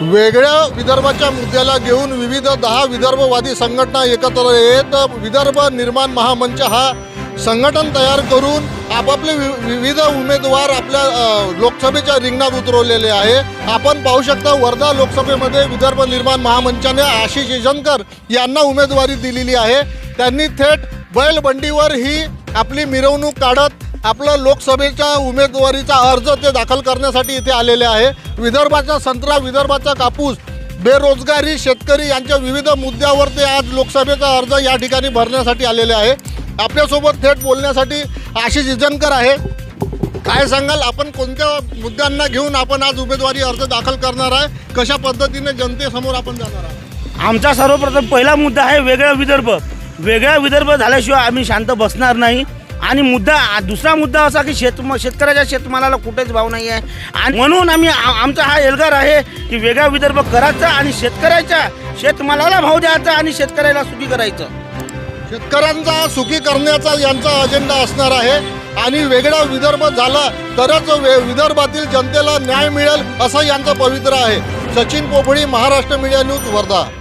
वेगळ्या विदर्भाच्या मुद्द्याला घेऊन विविध दहा विदर्भवादी संघटना एकत्र येत विदर्भ निर्माण महामंच हा संघटन तयार करून आपापले वि- विविध उमेदवार आपल्या लोकसभेच्या रिंगणात उतरवलेले आहे. आपण पाहू शकता वर्धा लोकसभेमध्ये विदर्भ निर्माण महामंचाने आशिष इशनकर यांना उमेदवारी दिलेली आहे. त्यांनी थेट बैलबंडीवर ही आपली मिरवणूक काढत आपलं लोकसभेच्या उमेदवारीचा अर्ज ते दाखल करण्यासाठी इथे आलेले आहे. विदर्भाचा संत्रा विदर्भाचा कापूस बेरोजगारी शेतकरी यांच्या विविध मुद्द्यावर ते आज लोकसभेचा अर्ज या ठिकाणी भरण्यासाठी आलेले आहे. आपल्यासोबत थेट बोलण्यासाठी आशिष इजनकर आहे. काय सांगाल? आपण कोणत्या मुद्द्यांना घेऊन आपण आज उमेदवारी अर्ज दाखल करणार आहे? कशा पद्धतीने जनतेसमोर आपण जाणार आहोत? आमचा सर्वप्रथम पहिला मुद्दा आहे वेगळा विदर्भ. वेगळा विदर्भ झाल्याशिवाय आम्ही शांत बसणार नाही. आणि मुद्दा दुसरा मुद्दा असा की शेत शेतकऱ्याच्या शेतमालाला कुठेच भाव नाही आहे आणि म्हणून आम्ही आमचा हा एल्गार आहे की वेगळा विदर्भ करायचा आणि शेतकऱ्याच्या शेतमालाला भाव द्यायचा आणि शेतकऱ्याला सुखी करायचं. शेतकऱ्यांचा सुखी करण्याचा यांचा अजेंडा असणार आहे. आणि वेगळा विदर्भ झाला तरच वे- विदर्भातील जनतेला न्याय मिळेल असं यांचं पवित्र आहे. Sachin Pophali Maharashtra media news Wardha.